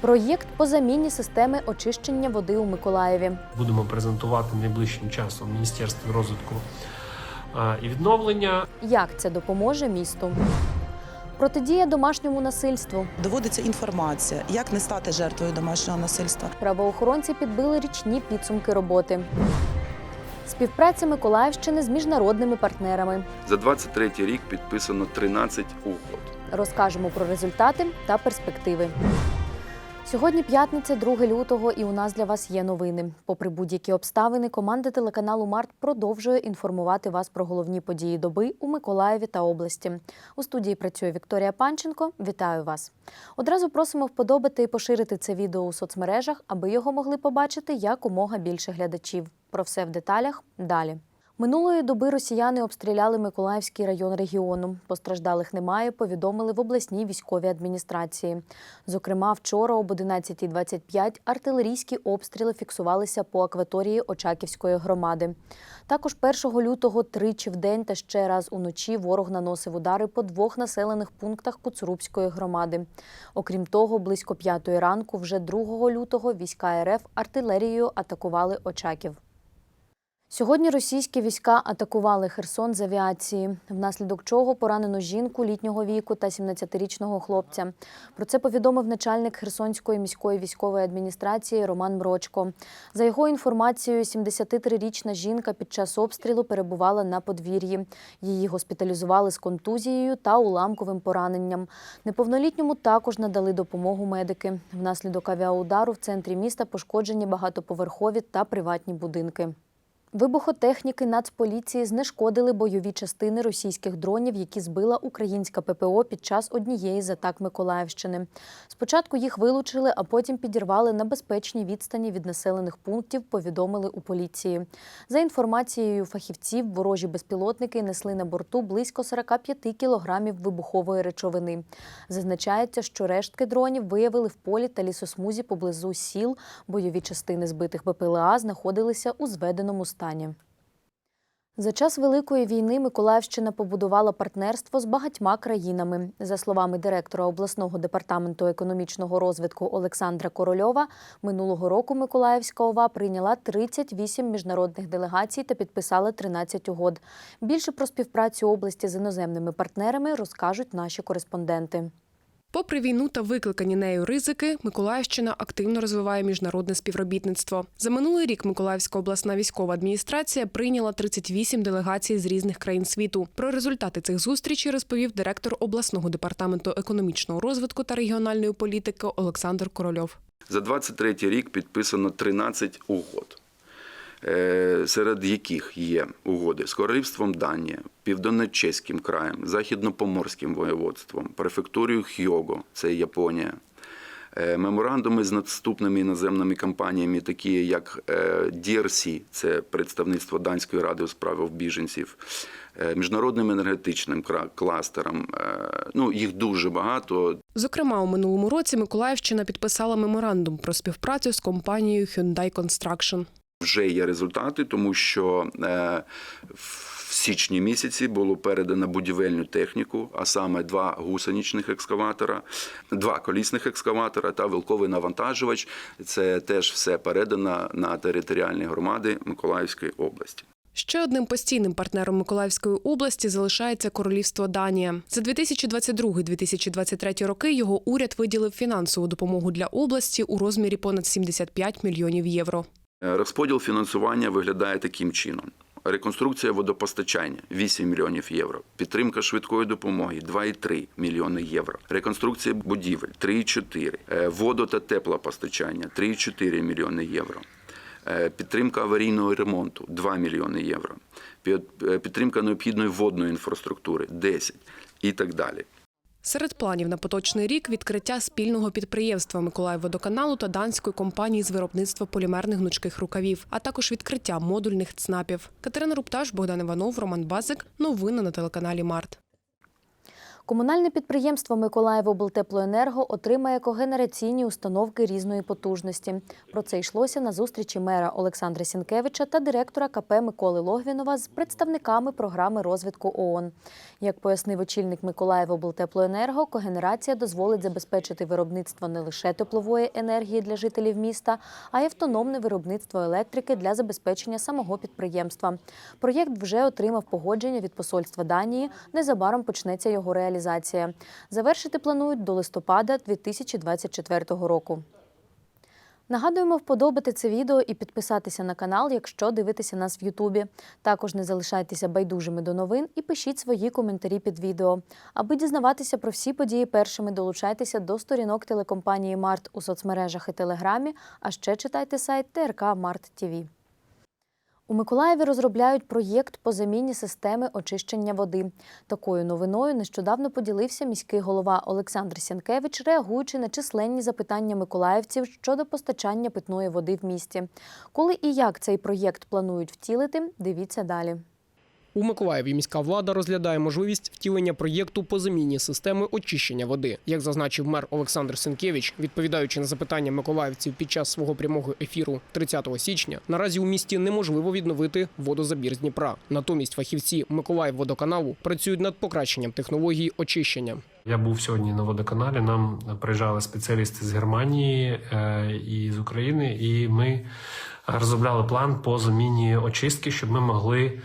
Проєкт по заміні системи очищення води у Миколаєві. Будемо презентувати найближчим часом Міністерстві розвитку і відновлення. Як це допоможе місту? Протидія домашньому насильству. Доводиться інформація, як не стати жертвою домашнього насильства. Правоохоронці підбили річні підсумки роботи. Співпраця Миколаївщини з міжнародними партнерами. За 23 рік підписано 13 угод. Розкажемо про результати та перспективи. Сьогодні п'ятниця, 2 лютого, і у нас для вас є новини. Попри будь-які обставини, команда телеканалу Март продовжує інформувати вас про головні події доби у Миколаєві та області. У студії працює Вікторія Панченко. Вітаю вас. Одразу просимо вподобати і поширити це відео у соцмережах, аби його могли побачити якомога більше глядачів. Про все в деталях далі. Минулої доби росіяни обстріляли Миколаївський район регіону. Постраждалих немає, повідомили в обласній військовій адміністрації. Зокрема, вчора об 11.25 артилерійські обстріли фіксувалися по акваторії Очаківської громади. Також 1 лютого тричі в день та ще раз уночі ворог наносив удари по двох населених пунктах Куцурубської громади. Окрім того, близько п'ятої ранку, вже 2 лютого, війська РФ артилерією атакували Очаків. Сьогодні російські війська атакували Херсон з авіації, внаслідок чого поранено жінку літнього віку та 17-річного хлопця. Про це повідомив начальник Херсонської міської військової адміністрації Роман Мрочко. За його інформацією, 73-річна жінка під час обстрілу перебувала на подвір'ї. Її госпіталізували з контузією та уламковим пораненням. Неповнолітньому також надали допомогу медики. Внаслідок авіаудару в центрі міста пошкоджені багатоповерхові та приватні будинки. Вибухотехніки Нацполіції знешкодили бойові частини російських дронів, які збила українська ППО під час однієї з атак Миколаївщини. Спочатку їх вилучили, а потім підірвали на безпечній відстані від населених пунктів, повідомили у поліції. За інформацією фахівців, ворожі безпілотники несли на борту близько 45 кілограмів вибухової речовини. Зазначається, що рештки дронів виявили в полі та лісосмузі поблизу сіл. Бойові частини збитих БПЛА знаходилися у зведеному стані. За час Великої війни Миколаївщина побудувала партнерство з багатьма країнами. За словами директора обласного департаменту економічного розвитку Олександра Корольова, минулого року Миколаївська ОВА прийняла 38 міжнародних делегацій та підписала 13 угод. Більше про співпрацю області з іноземними партнерами розкажуть наші кореспонденти. Попри війну та викликані нею ризики, Миколаївщина активно розвиває міжнародне співробітництво. За минулий рік Миколаївська обласна військова адміністрація прийняла 38 делегацій з різних країн світу. Про результати цих зустрічей розповів директор обласного департаменту економічного розвитку та регіональної політики Олександр Корольов. За 23 рік підписано 13 угод, серед яких є угоди з Королівством Данія, Південно-Чеським краєм, Західно-Поморським воєводством, префектурою Хього, це Японія. Е, Меморандуми з наступними іноземними компаніями, такі як е, DRC, це представництво Данської ради у справах біженців, е, міжнародним енергетичним кластером. Е, Ну, їх дуже багато. Зокрема, у минулому році Миколаївщина підписала меморандум про співпрацю з компанією Hyundai Construction. Вже є результати, тому що е, в січні місяці було передано будівельну техніку, а саме два гусеничних екскаватора, два колісних екскаватора та вилковий навантажувач. Це теж все передано на територіальні громади Миколаївської області. Ще одним постійним партнером Миколаївської області залишається Королівство Данія. За 2022-2023 роки його уряд виділив фінансову допомогу для області у розмірі понад 75 мільйонів євро. Е, Розподіл фінансування виглядає таким чином. Реконструкція водопостачання 8 мільйонів євро. Підтримка швидкої допомоги 2,3 мільйони євро. Реконструкція будівель 3,4. Е, Водо та теплопостачання 3,4 мільйони євро. Е, Підтримка аварійного ремонту 2 мільйони євро. Підтримка необхідної водної інфраструктури 10 і так далі. Серед планів на поточний рік відкриття спільного підприємства Миколаївводоканалу та данської компанії з виробництва полімерних гнучких рукавів, а також відкриття модульних ЦНАПів. Катерина Рупташ, Богдан Іванов, Роман Базик. Новини на телеканалі Март. Комунальне підприємство Миколаївоблтеплоенерго отримає когенераційні установки різної потужності. Про це йшлося на зустрічі мера Олександра Сінкевича та директора КП Миколи Логвінова з представниками програми розвитку ООН. Як пояснив очільник Миколаївоблтеплоенерго, когенерація дозволить забезпечити виробництво не лише теплової енергії для жителів міста, а й автономне виробництво електрики для забезпечення самого підприємства. Проєкт вже отримав погодження від посольства Данії. Незабаром почнеться його реалізація. Завершити планують до листопада 2024 року. Нагадуємо вподобати це відео і підписатися на канал, якщо дивитеся нас в Ютубі. Також не залишайтеся байдужими до новин і пишіть свої коментарі під відео. Аби дізнаватися про всі події першими, долучайтеся до сторінок телекомпанії Март у соцмережах і Телеграмі, а ще читайте сайт ТРК Март ТІВІ. У Миколаєві розробляють проєкт по заміні системи очищення води. Такою новиною нещодавно поділився міський голова Олександр Сянкевич, реагуючи на численні запитання миколаївців щодо постачання питної води в місті. Коли і як цей проєкт планують втілити, дивіться далі. У Миколаєві міська влада розглядає можливість втілення проєкту по заміні системи очищення води. Як зазначив мер Олександр Сенкевич, відповідаючи на запитання миколаївців під час свого прямого ефіру 30 січня, наразі у місті неможливо відновити водозабір з Дніпра. Натомість фахівці Миколаївводоканалу працюють над покращенням технології очищення. Я був сьогодні на водоканалі. Нам приїжджали спеціалісти з Германії е, і з України, і ми розробляли план по заміні очистки, щоб ми могли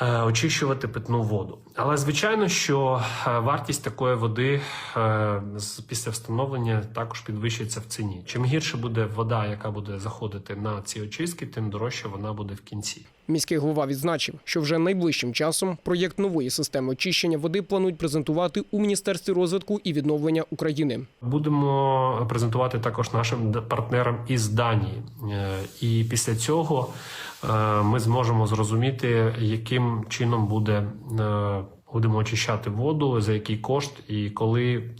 очищувати питну воду. Але звичайно, що е, вартість такої води е, після встановлення також підвищиться в ціні. Чим гірше буде вода, яка буде заходити на ці очистки, тим дорожче вона буде в кінці. Міський голова відзначив, що вже найближчим часом проєкт нової системи очищення води планують презентувати у Міністерстві розвитку і відновлення України. Будемо презентувати також нашим партнерам із Данії. Е, І після цього е, ми зможемо зрозуміти, яким чином буде е, будемо очищати воду, за який кошт і коли.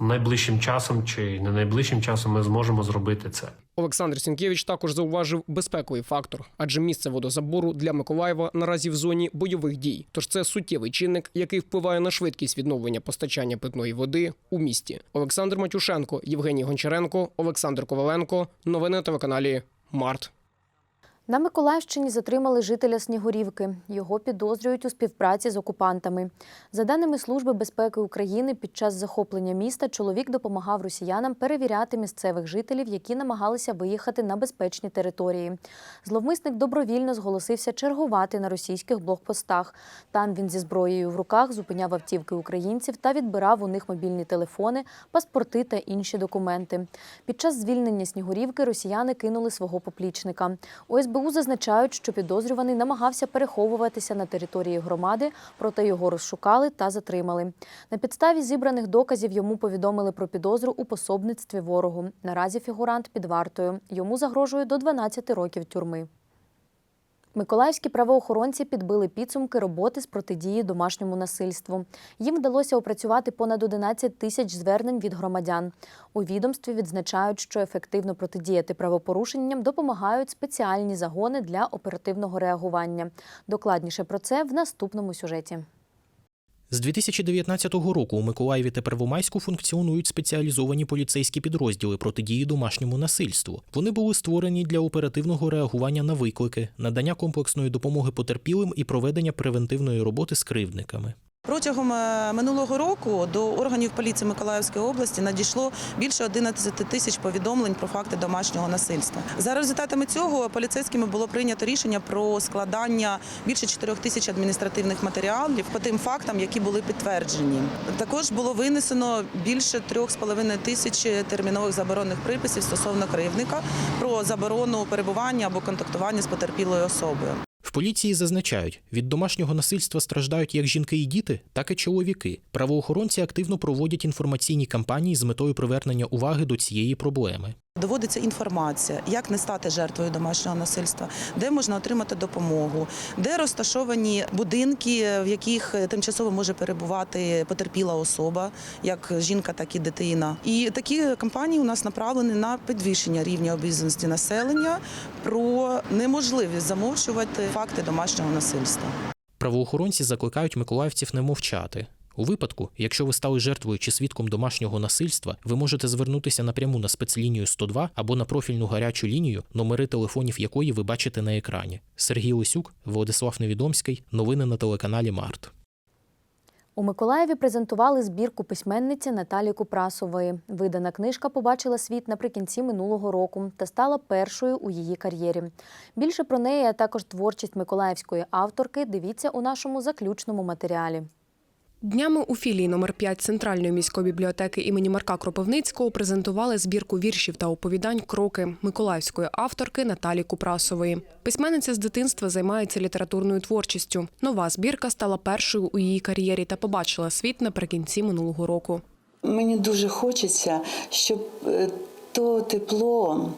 Найближчим часом чи не найближчим часом ми зможемо зробити це. Олександр Сінкевич також зауважив безпековий фактор, адже місце водозабору для Миколаєва наразі в зоні бойових дій. Тож це суттєвий чинник, який впливає на швидкість відновлення постачання питної води у місті. Олександр Матюшенко, Євгеній Гончаренко, Олександр Коваленко. Новини на телеканалі Март. На Миколаївщині затримали жителя Снігурівки. Його підозрюють у співпраці з окупантами. За даними Служби безпеки України, під час захоплення міста чоловік допомагав росіянам перевіряти місцевих жителів, які намагалися виїхати на безпечні території. Зловмисник добровільно зголосився чергувати на російських блокпостах. Там він зі зброєю в руках зупиняв автівки українців та відбирав у них мобільні телефони, паспорти та інші документи. Під час звільнення Снігурівки росіяни кинули свого поплічника. У СБУ зазначають, що підозрюваний намагався переховуватися на території громади, проте його розшукали та затримали. На підставі зібраних доказів йому повідомили про підозру у пособництві ворогу. Наразі фігурант під вартою. Йому загрожує до 12 років тюрми. Миколаївські правоохоронці підбили підсумки роботи з протидії домашньому насильству. Їм вдалося опрацювати понад 11 тисяч звернень від громадян. У відомстві відзначають, що ефективно протидіяти правопорушенням допомагають спеціальні загони для оперативного реагування. Докладніше про це в наступному сюжеті. З 2019 року у Миколаєві та Первомайську функціонують спеціалізовані поліцейські підрозділи протидії домашньому насильству. Вони були створені для оперативного реагування на виклики, надання комплексної допомоги потерпілим і проведення превентивної роботи з кривдниками. Протягом е, минулого року до органів поліції Миколаївської області надійшло більше 11 тисяч повідомлень про факти домашнього насильства. За результатами цього поліцейськими було прийнято рішення про складання більше 4 тисяч адміністративних матеріалів по тим фактам, які були підтверджені. Також було винесено більше 3,5 тисяч термінових заборонних приписів стосовно кривдника про заборону перебування або контактування з потерпілою особою. В поліції зазначають, від домашнього насильства страждають як жінки і діти, так і чоловіки. Правоохоронці активно проводять інформаційні кампанії з метою привернення уваги до цієї проблеми. Доводиться інформація, як не стати жертвою домашнього насильства, де можна отримати допомогу, де розташовані будинки, в яких тимчасово може перебувати потерпіла особа, як жінка, так і дитина. І такі кампанії у нас направлені на підвищення рівня обізнаності населення про неможливість замовчувати факти домашнього насильства. Правоохоронці закликають миколаївців не мовчати. У випадку, якщо ви стали жертвою чи свідком домашнього насильства, ви можете звернутися напряму на спецлінію 102 або на профільну гарячу лінію, номери телефонів якої ви бачите на екрані. Сергій Лисюк, Владислав Невідомський. Новини на телеканалі Март. У Миколаєві презентували збірку письменниці Наталі Купрасової. Видана книжка побачила світ наприкінці минулого року та стала першою у її кар'єрі. Більше про неї, а також творчість миколаївської авторки, дивіться у нашому заключному матеріалі. Днями у філії номер 5 Центральної міської бібліотеки імені Марка Кропивницького презентували збірку віршів та оповідань Кроки миколаївської авторки Наталі Купрасової. Письменниця з дитинства займається літературною творчістю. Нова збірка стала першою у її кар'єрі та побачила світ наприкінці минулого року. Мені дуже хочеться, щоб е, то тепло,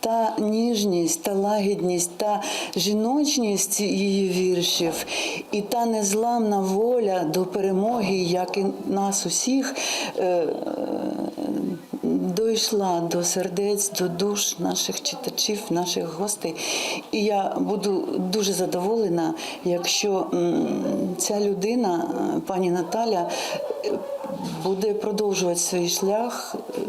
та ніжність, та лагідність, та жіночність її віршів, і та незламна воля до перемоги, як і нас усіх, е, дійшла до сердець, до душ наших читачів, наших гостей. І я буду дуже задоволена, якщо ця людина, пані Наталя, е, буде продовжувати свій шлях е,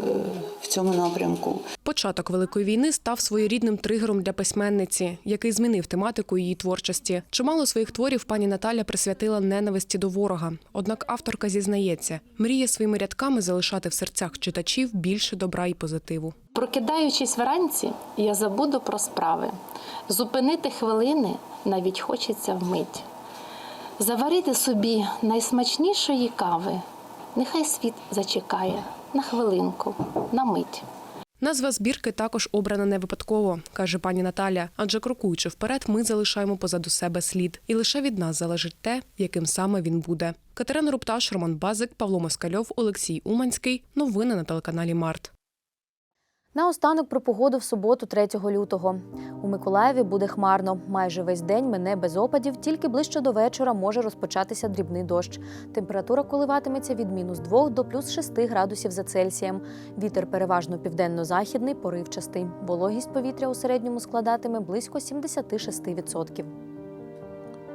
в цьому напрямку. Початок великої війни став своєрідним тригером для письменниці, який змінив тематику її творчості. Чимало своїх творів пані Наталя присвятила ненависті до ворога. Однак авторка зізнається, мріє своїми рядками залишати в серцях читачів більше добра і позитиву. Прокидаючись вранці, я забуду про справи. Зупинити хвилини навіть хочеться вмить. Заварити собі найсмачнішої кави. Нехай світ зачекає на хвилинку, на мить. Назва збірки також обрана не випадково, каже пані Наталя. Адже крокуючи вперед, ми залишаємо позаду себе слід, і лише від нас залежить те, яким саме він буде. Катерина Рупташ, Роман Базик, Павло Москальов, Олексій Уманський. Новини на телеканалі Март. Наостанок про погоду в суботу, 3 лютого. У Миколаєві буде хмарно. Майже весь день мине без опадів, тільки ближче до вечора може розпочатися дрібний дощ. Температура коливатиметься від мінус 2 до плюс 6 градусів за Цельсієм. Вітер переважно південно-західний, поривчастий. Вологість повітря у середньому складатиме близько 76%.